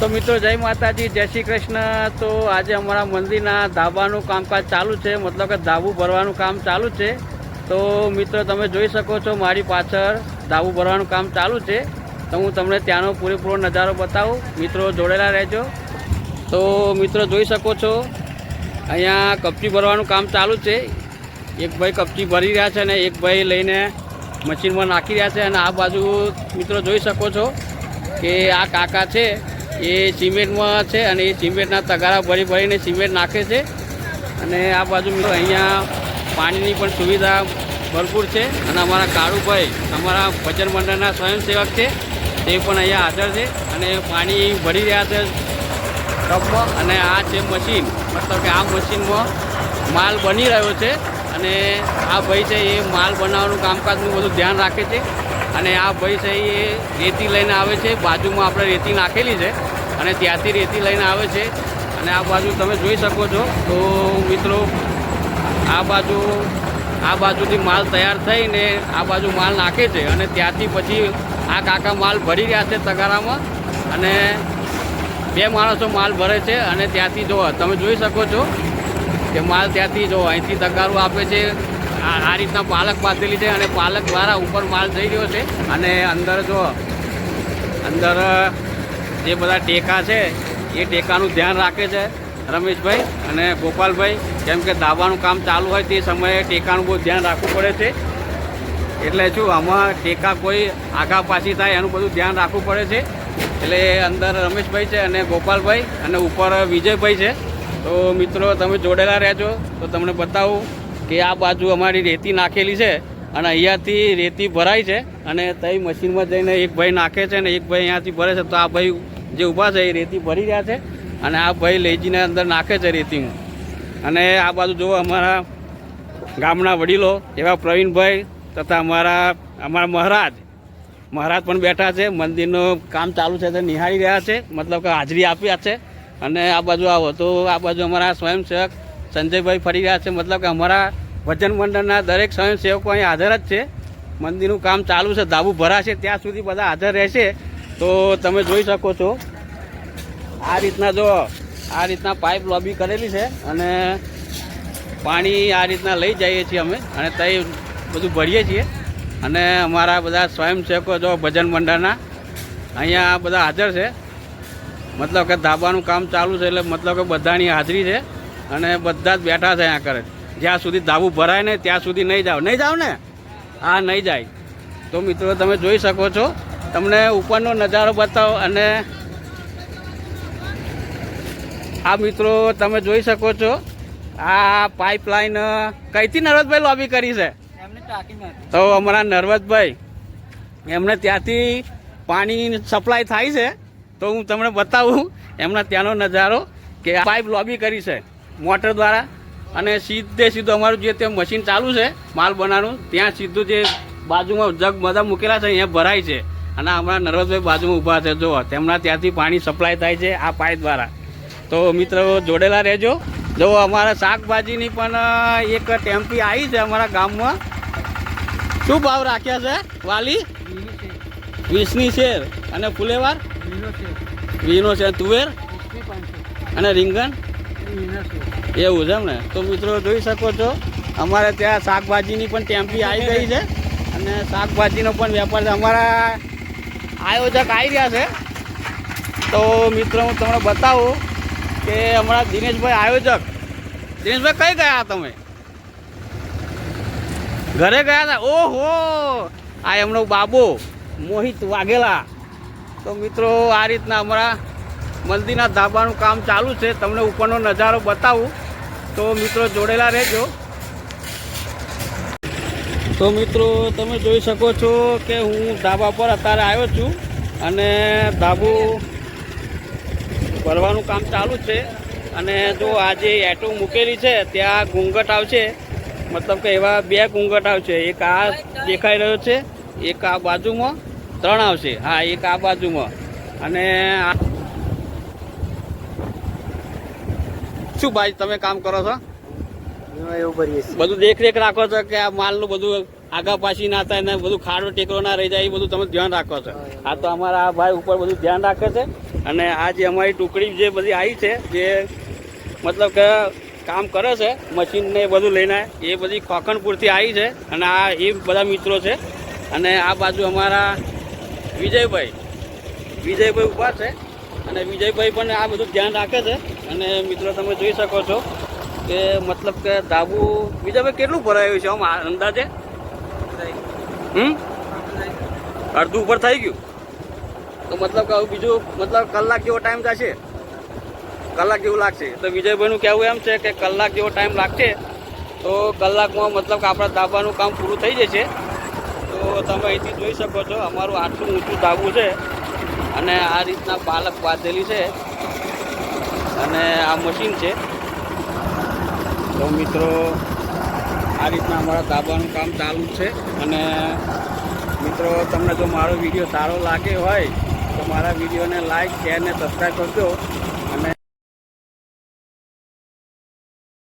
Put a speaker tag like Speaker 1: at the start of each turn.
Speaker 1: તો મિત્રો, જય માતાજી, જય શ્રી કૃષ્ણ. તો આજે અમારા મંદિરના ધાબાનું કામકાજ ચાલુ છે, મતલબ કે ધાબુ ભરવાનું કામ ચાલુ છે. તો મિત્રો, તમે જોઈ શકો છો મારી પાછળ ધાબુ ભરવાનું કામ ચાલુ છે. તો હું તમને ત્યાંનો પૂરેપૂરો નજારો બતાવું. મિત્રો, જોડેલા રહેજો. તો મિત્રો, જોઈ શકો છો, અહીંયા કપચી ભરવાનું કામ ચાલુ છે. એક ભાઈ કપચી ભરી રહ્યા છે અને એક ભાઈ લઈને મશીનમાં નાખી રહ્યા છે. અને આ બાજુ, મિત્રો, જોઈ શકો છો કે આ કાકા છે. એ સિમેન્ટમાં છે અને એ સિમેન્ટના તગારા ભરી ભરીને સિમેન્ટ નાખે છે. અને આ બાજુ મિત્રો અહીંયા પાણીની પણ સુવિધા ભરપૂર છે અને અમારા કાળુભાઈ અમારા ભજન મંડળના સ્વયંસેવક છે. તે પણ અહીંયા હાજર છે અને પાણી ભરી રહ્યા છે ટબમાં. અને આ છે મશીન, મતલબ કે આ મશીનમાં માલ બની રહ્યો છે અને આ ભાઈ છે એ માલ બનાવવાનું કામકાજનું બધું ધ્યાન રાખે છે. અને આ ભાઈ છે એ રેતી લઈને આવે છે. બાજુમાં આપણે રેતી નાખેલી છે અને ત્યાંથી રેતી લઈને આવે છે. અને આ બાજુ તમે જોઈ શકો છો. તો મિત્રો, આ બાજુ, આ બાજુથી માલ તૈયાર થઈને આ બાજુ માલ નાખે છે અને ત્યાંથી પછી આ કાકા માલ ભરી રહ્યા છે તગારામાં. અને બે માણસો માલ ભરે છે અને ત્યાંથી જો તમે જોઈ શકો છો કે માલ ત્યાંથી જો અહીંથી તગારું આપે છે. આ રીતના પાલક બાંધેલી છે અને પાલક દ્વારા ઉપર માલ જઈ રહ્યો છે. અને અંદર જો, અંદર જે બધા ટેકા છે, એ ટેકાનું ધ્યાન રાખે છે રમેશભાઈ અને ગોપાલભાઈ. કેમ કે દાબાનું કામ ચાલુ હોય તે સમયે ટેકાનું બહુ ધ્યાન રાખવું પડે છે. એટલે શું, આમાં ટેકા કોઈ આઘા પાછી થાય એનું બધું ધ્યાન રાખવું પડે છે. એટલે અંદર રમેશભાઈ છે અને ગોપાલભાઈ અને ઉપર વિજયભાઈ છે. તો મિત્રો, તમે જોડેલા રહેજો. તો તમને બતાવું કે આ બાજુ અમારી રેતી નાખેલી છે અને અહીંયાથી રેતી ભરાય છે અને તઈ મશીનમાં જઈને એક ભાઈ નાખે છે ને એક ભાઈ અહીંયાથી ભરે છે. તો આ ભાઈ જે ઊભા છે એ રેતી ભરી રહ્યા છે અને આ ભાઈ લઈ જઈને અંદર નાખે છે રેતીનું. અને આ બાજુ જો અમારા ગામના વડીલો એવા પ્રવીણભાઈ તથા અમારા અમારા મહારાજ. મહારાજ પણ બેઠા છે. મંદિરનું કામ ચાલુ છે તે નિહાળી રહ્યા છે. મતલબ કે હાજરી આપ્યા છે. અને આ બાજુ આવો. તો આ બાજુ અમારા સ્વયંસેવક સંજયભાઈ ફરી રહ્યા છે. મતલબ કે અમારા ભજન મંડળના દરેક સ્વયંસેવકો અહીં હાજર જ છે. મંદિરનું કામ ચાલુ છે, ધાબુ ભરાશે, ત્યાં સુધી બધા હાજર રહેશે. તો તમે જોઈ શકો છો. આ રીતના જો, આ રીતના પાઇપ લોબી કરેલી છે અને પાણી આ રીતના લઈ જઈએ છીએ અમે અને ત્યાં બધું ભરીએ છીએ. અને અમારા બધા સ્વયંસેવકો જો ભજન મંડળના અહીંયા બધા હાજર છે. મતલબ કે ધાબાનું કામ ચાલુ છે એટલે મતલબ કે બધાની હાજરી છે. અને બધા જ બેઠા છે અહીંયા કરે જ્યાં સુધી ધાબુ ભરાય ને ત્યાં સુધી નહીં જાઓ. નહીં જાઓ ને? હા નહીં જાય. તો મિત્રો તમે જોઈ શકો છો. તમને ઉપરનો નજારો બતાવો અને આ મિત્રો તમે જોઈ શકો છો. આ પાઇપલાઇન કઈથી નર્વદભાઈ લોબી કરી છે? તો અમારા નર્વદભાઈ એમને ત્યાંથી પાણી સપ્લાય થાય છે. તો હું તમને બતાવું એમના ત્યાંનો નજારો કે આ પાઇપ લોબી કરી છે. મોટર દ્વારા અને સીધે સીધું અમારું જે તે મશીન ચાલુ છે માલ બનાવવાનું ત્યાં સીધું જે બાજુમાં જગ બધા મૂકેલા છે અહીંયા ભરાય છે. અને હમણાં નર્વદભાઈ બાજુમાં ઊભા છે જો તેમના ત્યાંથી પાણી સપ્લાય થાય છે આ પાઇપ દ્વારા. તો મિત્રો જોડેલા રહેજો. જો અમારા શાકભાજીની પણ એક ટેમ્પી આવી છે અમારા ગામમાં. શું ભાવ રાખ્યા છે વાલી? વીસની શેર. અને ફુલેવાર? વીનો છે તુવેર? અને રીંગણ? એવું છે એમ ને? તો મિત્રો જોઈ શકો છો, અમારે ત્યાં શાકભાજીની પણ ટેમ્પી આવી ગઈ છે અને શાકભાજીનો પણ વેપાર છે. અમારા આયોજક આવી રહ્યા છે. તો મિત્રો, હું તમને બતાવું કે હમણાં દિનેશભાઈ આયોજક. દિનેશભાઈ, કઈ ગયા તમે? ઘરે ગયા હતા? ઓહો! આ એમનો બાબો, મોહિત વાઘેલા. તો મિત્રો, આ રીતના અમારા મંદિરના ધાબાનું કામ ચાલુ છે. તમને ઉપરનો નજારો બતાવું. તો મિત્રો જોડેલા રહેજો. તો મિત્રો તમે જોઈ શકો છો કે હું ધાબા પર અત્યારે આવ્યો છું અને ધાબુ ભરવાનું કામ ચાલુ છે. અને જો આ જે એટો મૂકેલી છે, ત્યાં ઘૂંઘટ આવશે. મતલબ કે એવા બે ઘૂંઘટ આવશે. એક આ દેખાઈ રહ્યો છે, એક આ બાજુમાં ત્રણ આવશે. હા, એક આ બાજુમાં. અને આ- શું ભાઈ તમે કામ કરો છો? બધું દેખરેખ રાખો છો કે આ માલનું બધું આગા પાછી ના થાય ને બધું ખાડો ટેકરો ના રહી જાય એ બધું તમે ધ્યાન રાખો છો. આ તો અમારા આ ભાઈ ઉપર બધું ધ્યાન રાખે છે અને આ જે અમારી ટુકડી જે બધી આવી છે જે મતલબ કે કામ કરે છે મશીન ને બધું લઈને એ બધી ખોખણપુરથી આવી છે અને આ એ બધા મિત્રો છે. અને આ બાજુ અમારા વિજયભાઈ વિજયભાઈ ઊભા છે અને વિજયભાઈ પણ આ બધું ધ્યાન રાખે છે. અને મિત્રો, તમે જોઈ શકો છો કે મતલબ કે ધાબુ બીજા ભાઈ કેટલું ભરાયું છે આમ અંદાજે? હમ? અડધું ઉપર થઈ ગયું. તો મતલબ કે બીજું મતલબ કલાક જેવો ટાઈમ જશે. કલાક જેવું લાગશે. તો વિજયભાઈનું કહેવું એમ છે કે કલાક જેવો ટાઈમ લાગશે. તો કલાકમાં મતલબ કે આપણા ધાબાનું કામ પૂરું થઈ જશે. તો તમે અહીંથી જોઈ શકો છો, અમારું આટલું ઊંચું ધાબું છે. અને આ રીતના પાલક બાંધેલી છે. અને આ મશીન છે. તો મિત્રો, આ રીતના અમારા ધાબાનું કામ ચાલુ છે અને મિત્રો, તમને જો મારો વીડિયો સારો લાગે હોય, તો મારા વિડીયોને લાઈક શેર અને સબસ્ક્રાઈબ કરજો.